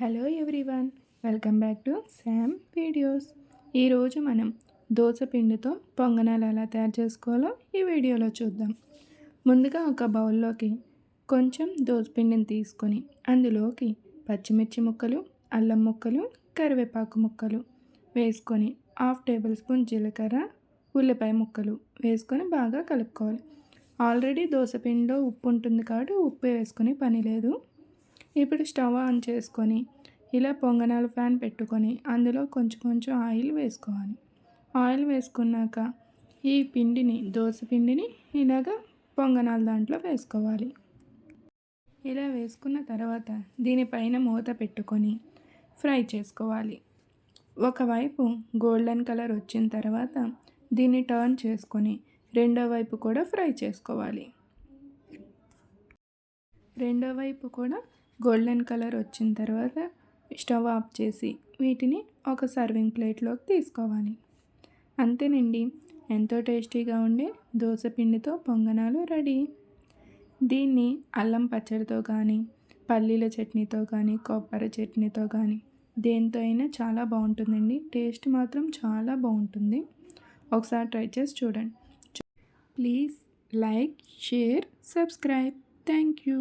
Hello everyone welcome back to Sam videos. ఈరోజు మనం దోశ పిండితో పొంగనాలు ఎలా తయారు చేసుకోవాలో ఈ వీడియోలో చూద్దాం. ముందుగా ఒక బౌల్లోకి కొంచెం దోశపిండిని తీసుకొని అందులోకి పచ్చిమిర్చి ముక్కలు అల్లం ముక్కలు కరివేపాకు ముక్కలు వేసుకొని హాఫ్ టేబుల్ స్పూన్ జీలకర్ర ఉల్లిపాయ ముక్కలు వేసుకొని బాగా కలుపుకోవాలి. ఆల్రెడీ దోశ పిండిలో ఉప్పు ఉంటుంది కాబట్టి ఉప్పు వేసుకునే పని లేదు. ఇప్పుడు స్టవ్ ఆన్ చేసుకొని ఇలా పొంగనాలు ఫ్యాన్ పెట్టుకొని అందులో కొంచెం కొంచెం ఆయిల్ వేసుకోవాలి. ఆయిల్ వేసుకున్నాక ఈ పిండిని దోశ పిండిని ఇలాగ పొంగనాలు దాంట్లో వేసుకోవాలి. ఇలా వేసుకున్న తర్వాత దీనిపైన మూత పెట్టుకొని ఫ్రై చేసుకోవాలి. ఒకవైపు గోల్డెన్ కలర్ వచ్చిన తర్వాత దీన్ని టర్న్ చేసుకొని రెండో వైపు కూడా ఫ్రై చేసుకోవాలి. రెండో వైపు కూడా గోల్డెన్ కలర్ వచ్చిన తర్వాత స్టవ్ ఆఫ్ చేసి వీటిని ఒక సర్వింగ్ ప్లేట్లోకి తీసుకోవాలి. అంతేనండి ఎంతో టేస్టీగా ఉండే దోశ పిండితో పొంగనాలు రెడీ. దీన్ని అల్లం పచ్చడితో కానీ పల్లీల చట్నీతో కానీ కొబ్బరి చట్నీతో కానీ దేంతో అయినా చాలా బాగుంటుందండి. టేస్ట్ మాత్రం చాలా బాగుంటుంది. ఒకసారి ట్రై చేసి చూడండి. Please like share subscribe. Thank you.